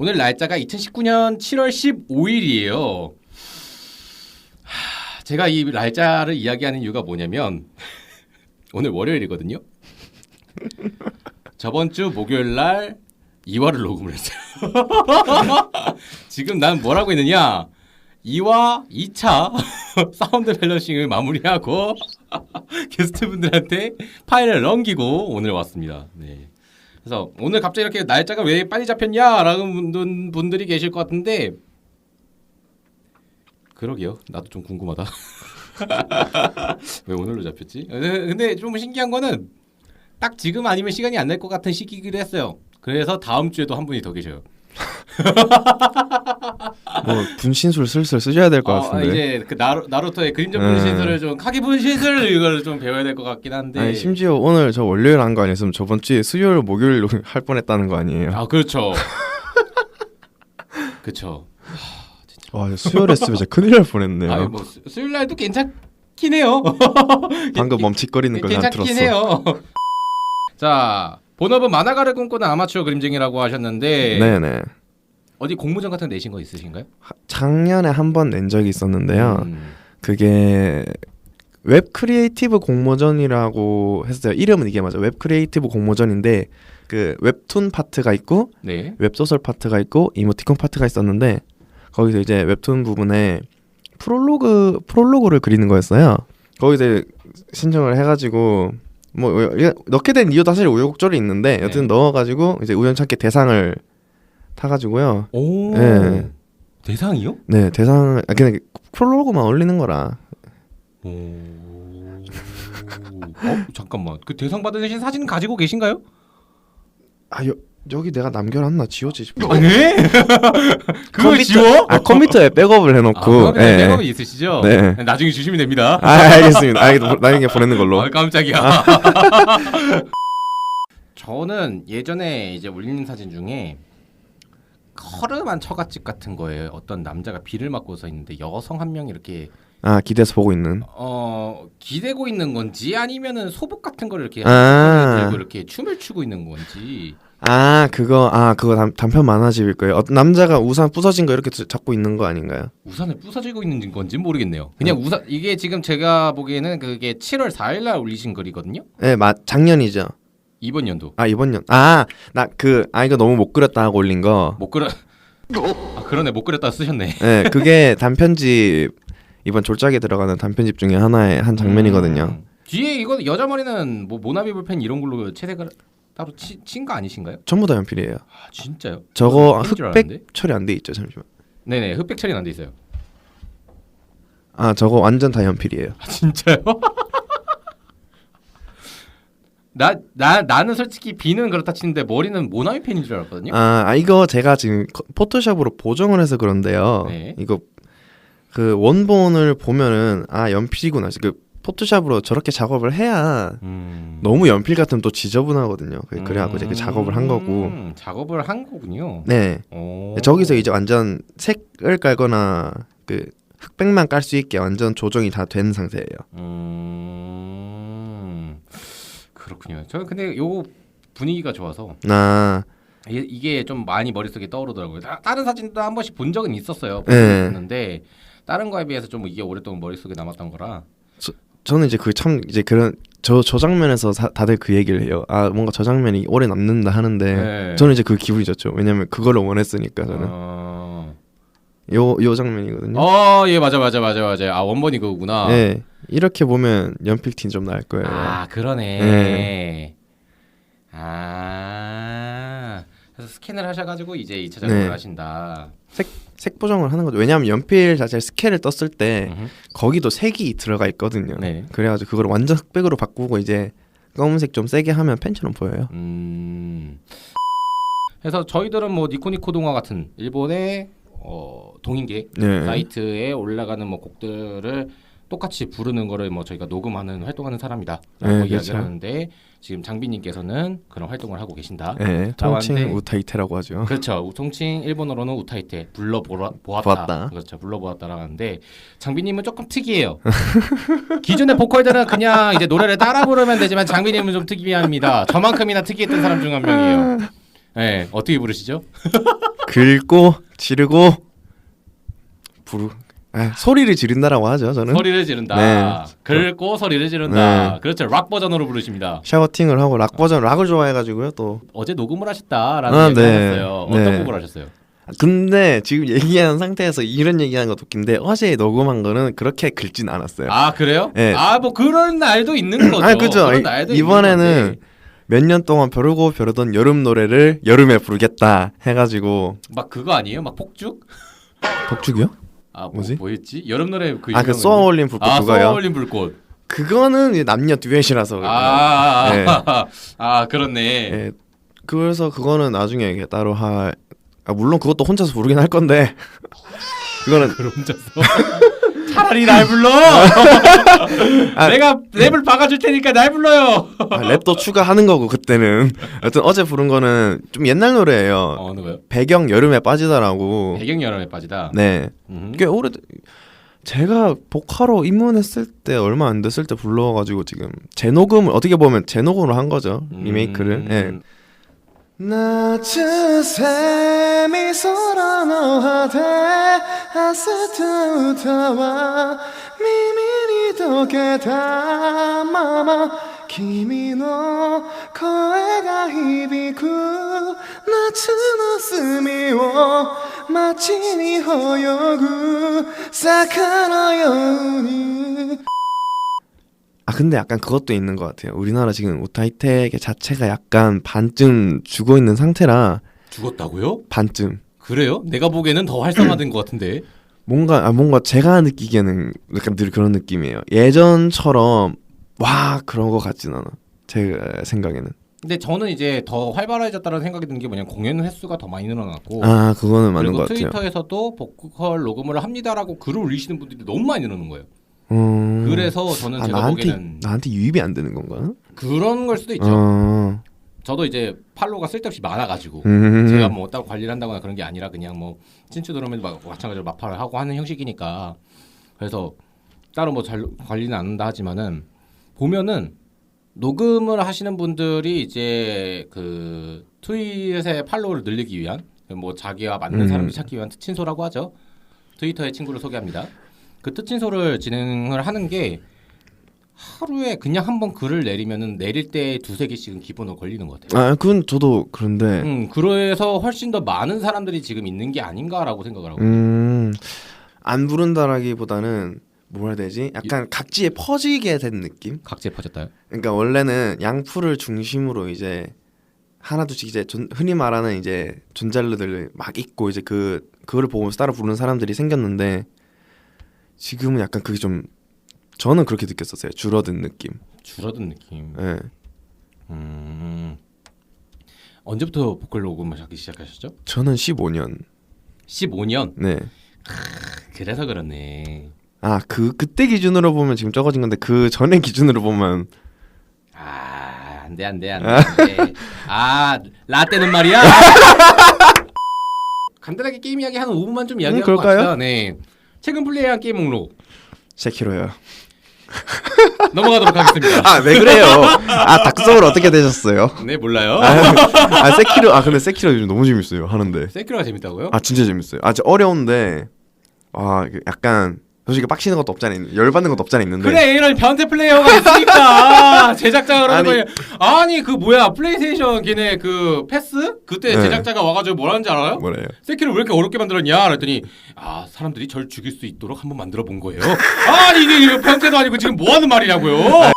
오늘 날짜가 2019년 7월 15일이에요. 제가 이 날짜를 이야기하는 이유가 뭐냐면 오늘 월요일이거든요. 저번 주 목요일 날 2화를 녹음을 했어요. 지금 난 뭐라고 했느냐? 2화 2차 사운드 밸런싱을 마무리하고 게스트분들한테 파일을 넘기고 오늘 왔습니다. 네. 그래서 오늘 갑자기 이렇게 날짜가 왜 빨리 잡혔냐라는 분- 분들이 계실 것 같은데 그러게요. 나도 좀 궁금하다. 왜 오늘로 잡혔지? 근데 근데 좀 신기한 거는 딱 지금 아니면 시간이 안 날 것 같은 시기기도 했어요. 그래서 다음 주에도 한 분이 더 계셔요. 뭐 분신술 슬슬 쓰셔야 될것 어, 같은데. 이제 그 나루, 나루토의 그림자 음. 분신술을 좀 카기 분신술 이걸 좀 배워야 될 것 같긴 한데. 아니 심지어 오늘 저 월요일 한 거 아니었으면 저번 주에 수요일 목요일 할 뻔했다는 거 아니에요? 아 그렇죠. 그렇죠. 와 수요일 했으면 진짜 큰일 날 뻔했네요. 아니 뭐 수- 수요일 날도 괜찮긴 해요. 방금 멈칫거리는 걸 난 들었어. 해요. 자 본업은 만화가를 꿈꾸는 아마추어 그림쟁이라고 하셨는데 네네. 어디 공모전 같은 거 내신 거 있으신가요? 하- 작년에 한 번 낸 적이 있었는데요. 음. 그게 웹 크리에이티브 공모전이라고 했어요. 이름은 이게 맞아. 웹 크리에이티브 공모전인데 그 웹툰 파트가 있고 네. 웹 소설 파트가 있고 이모티콘 파트가 있었는데 거기서 이제 웹툰 부분에 프롤로그 프롤로그를 그리는 거였어요. 거기서 신청을 해가지고 뭐 이게 넣게 된 이유도 사실 우여곡절이 있는데 여튼 네. 넣어가지고 이제 우연찮게 대상을 타가지고요. 오. 네. 대상이요? 네 대상 아 그냥 프롤로그만 올리는 거라. 오. 어 잠깐만 그 대상 받으신 사진 가지고 계신가요? 아 여, 여기 내가 남겨놨나 지워지 싶어. 아, 네? 그걸 지워? 아 컴퓨터에 백업을 아, 해놓고. 그거 예. 백업이 있으시죠? 네. 나중에 주시면 됩니다. 아 알겠습니다. 아 이거 나중에 보내는 걸로. 아, 깜짝이야. 저는 예전에 이제 올리는 사진 중에 커름한 처갓집 같은 거에 어떤 남자가 비를 맞고 서 있는데 여성 한 명이 이렇게 아 기대서 보고 있는. 어 기대고 있는 건지 아니면은 소복 같은 거를 이렇게 아. 들고 이렇게 춤을 추고 있는 건지 아 그거 아 그거 단, 단편 만화집일 거예요. 어, 남자가 우산 부서진 거 이렇게 드- 잡고 있는 거 아닌가요? 우산을 부서지고 있는 건지 모르겠네요. 그냥 우산 이게 지금 제가 보기에는 그게 7월 4일 날 올리신 글이거든요. 네, 맞 작년이죠. 이번 연도 아 이번 년. 아 나 그 아 이거 너무 못 그렸다 하고 올린 거. 못 그려 아 그러네 못 그렸다 쓰셨네. 네, 그게 단편집 이번 졸작에 들어가는 단편집 중에 하나의 한 장면이거든요. 음. 뒤에 이거 여자 머리는 뭐 모나비 볼펜 이런 걸로 채색을 따로 친 거 아니신가요? 전부 다 연필이에요. 아 진짜요? 저거 펜인 줄 흑백 알았는데? 처리 안 돼 있죠, 잠시만. 네네 흑백 처리는 안 돼 있어요. 아 저거 완전 다 연필이에요. 아 진짜요? 나, 나, 나는 솔직히 비는 그렇다 치는데 머리는 모나미 펜인 줄 알았거든요. 아, 아 이거 제가 지금 커- 포토샵으로 보정을 해서 그런데요. 네. 이거 그 원본을 보면은 아 연필이구나. 그 포토샵으로 저렇게 작업을 해야 음. 너무 연필 같으면 또 지저분하거든요. 그- 그래갖고 이제 그 작업을 한 거고. 음, 작업을 한 거군요. 네. 오. 저기서 이제 완전 색을 깔거나 그 흑백만 깔 수 있게 완전 조정이 다 된 상태예요. 음. 그렇군요. 저는 근데 요 분위기가 좋아서 아, 이- 이게 좀 많이 머릿속에 떠오르더라고요. 다, 다른 사진도 한 번씩 본 적은 있었어요. 네. 봤는데 다른 거에 비해서 좀 이게 오랫동안 머릿속에 남았던 거라. 저는 이제 그 참 이제 그런 저 저 장면에서 사- 다들 그 얘기를 해요. 아 뭔가 저 장면이 오래 남는다 하는데 네. 저는 이제 그 기분이 좋죠. 왜냐면 그거를 원했으니까 저는 어, 요 요 장면이거든요. 어, 예, 맞아, 맞아, 맞아, 맞아. 아 원본이 그거구나. 네 이렇게 보면 연필 티좀날 거예요. 아, 그러네. 네. 아, 그래서 스캔을 하셔 가지고 이제 2차 작업을 네. 하신다. 색 보정을 하는 거죠. 왜냐하면 연필 자체 스케일을 떴을 때 음흠. 거기도 색이 들어가 있거든요. 네. 그래가지고 그걸 완전 흑백으로 바꾸고 이제 검은색 좀 세게 하면 펜처럼 보여요. 음. 그래서 저희들은 뭐 니코니코 동화 같은 일본의 어, 동인계 네. 사이트에 올라가는 뭐 곡들을 똑같이 부르는 거를 뭐 저희가 녹음하는 활동하는 사람이다라고 네, 이야기를 그렇죠. 하는데 지금 장비님께서는 그런 활동을 하고 계신다. 네, 통칭 우타이테라고 하죠. 그렇죠. 통칭 일본어로는 우타이테 불러 보았다. 보았다. 그렇죠. 불러 보았다라고 하는데 장비님은 조금 특이해요. 기존의 보컬들은 그냥 이제 노래를 따라 부르면 되지만 장비님은 좀 특이합니다. 저만큼이나 특이했던 사람 중 한 명이에요. 네, 어떻게 부르시죠? 긁고 지르고 부르 아, 소리를 지른다라고 하죠. 저는 소리를 지른다. 네. 긁고 소리를 지른다. 네. 그렇죠. 락 버전으로 부르십니다. 샤워팅을 하고 락 버전 락을 좋아해가지고요. 또 어제 녹음을 하셨다라는 아, 얘기를 네. 하셨어요. 어떤 네. 곡을 하셨어요? 근데 지금 얘기한 상태에서 이런 얘기하는 것도 웃긴데 어제 녹음한 거는 그렇게 긁진 않았어요. 아 그래요? 네. 아뭐 그런 날도 있는 거죠. 아 그죠. 이번에는. 몇 년 동안 벼르고 벼르던 여름 노래를 여름에 부르겠다 해가지고 막 그거 아니에요? 막 폭죽? 덕축이요? 아 뭐, 뭐지? 뭐였지? 여름 노래 그 아 그 유명한 쏘아올린 불꽃 아 그거요. 쏘아올린 불꽃. 그거는 이제 남녀 듀엣이라서 아, 아, 네. 아, 아 그렇네. 예. 그래서 그거는 나중에 이게 따로 할 아, 물론 그것도 혼자서 부르긴 할 건데 그거는 그럼 혼자서 차라리 날 불러. 아. 내가 랩을 박아줄 테니까 날 불러요. 아, 랩도 추가하는 거고 그때는 여튼 어제 부른 거는 좀 옛날 노래예요. 어, 거요? 배경 여름에 빠지다라고. 배경 여름에 빠지다. 네. 음. 꽤 오래 제가 보카로 입문했을 때 얼마 안 됐을 때 불러가지고 지금 재녹음을 어떻게 보면 재녹음을 한 거죠 리메이크를. 예. 음. 낮 夏セミ空の果て明日と歌は耳に溶けたまま君の声が響く夏の隅を街に泳ぐ坂のように。 근데 약간 그것도 있는 것 같아요. 우리나라 지금 우타이텍 자체가 약간 반쯤 죽어 있는 상태라 죽었다고요? 반쯤 그래요? 내가 보기에는 더 활성화된 것 같은데. 뭔가 아 뭔가 제가 느끼기에는 약간 늘 그런 느낌이에요. 예전처럼 와 그런 것 같진 않아. 제 생각에는. 근데 저는 이제 더 활발해졌다는 생각이 드는 게 뭐냐면 공연 횟수가 더 많이 늘어났고 아 그거는 맞는 그리고 것 같아요. 트위터에서도 보컬 녹음을 합니다라고 글을 올리시는 분들이 너무 많이 늘어난 거예요. 음... 그래서 저는 아, 제가 나한테 보기에는 나한테 유입이 안 되는 건가? 그런 걸 수도 있죠. 어... 저도 이제 팔로우가 쓸데없이 많아가지고 음... 제가 뭐 따로 관리를 한다거나 그런 게 아니라 그냥 뭐 친추 들어오면 막 마찬가지로 마파를 하고 하는 형식이니까 그래서 따로 뭐 잘 관리는 안 한다 하지만은 보면은 녹음을 하시는 분들이 이제 그 트윗의 팔로우를 늘리기 위한 뭐 자기와 맞는 음. 사람을 찾기 위한 특친소라고 하죠. 트위터의 친구를 소개합니다. 그 특친소를 진행을 하는 게 하루에 그냥 한 번 글을 내리면은 내릴 때 두세 개씩은 기본으로 걸리는 것 같아요. 아 그건 저도 그런데 음, 그래서 훨씬 더 많은 사람들이 지금 있는 게 아닌가라고 생각을 하고. 음... 안 부른다라기보다는 뭐라 해야 되지? 약간 각지에 퍼지게 된 느낌? 각지에 퍼졌다요? 그러니까 원래는 양풀을 중심으로 이제 하나둘씩 이제 존, 흔히 말하는 이제 존잘러들 막 있고 이제 그 그거를 보면서 따라 부르는 사람들이 생겼는데 지금은 약간 그게 좀 저는 그렇게 느꼈었어요 줄어든 느낌. 줄어든 느낌. 예. 음. 언제부터 보컬 녹음을 하기 시작하셨죠? 저는 15년. 15년. 네. 그래서 그렇네. 아 그 그때 기준으로 보면 지금 적어진 건데 그 전에 기준으로 보면 아, 안 돼, 안 돼, 안 돼. 아, 라떼는 말이야. 간단하게 게임 이야기 한 5분만 좀 이야기하고 그럴까요? 갑시다. 네. 최근 플레이한 게임 목록 세키로요. 넘어가도록 하겠습니다. 아 왜 그래요? 아 닥소울 어떻게 되셨어요? 네, 몰라요. 아 세키로 아 근데 세키로 요즘 너무 재밌어요 하는데. 세키로가 재밌다고요? 아 진짜 재밌어요. 아 진짜 어려운데 아 이게 약간 솔직히 빡치는 것도 없잖아요. 열받는 것도 없잖아요. 있는데. 그래 이런 변태 플레이어가 있으니까 제작자가 그러는 아니. 거예요. 아니 그 뭐야 플레이스테이션 걔네 그 패스 그때 네. 제작자가 와가지고 뭐라는지 알아요? 뭐래요? 세키를 왜 이렇게 어렵게 만들었냐 그랬더니 아 사람들이 절 죽일 수 있도록 한번 만들어 본 거예요. 아니 이게 변태도 아니고 지금 뭐 하는 말이냐고요.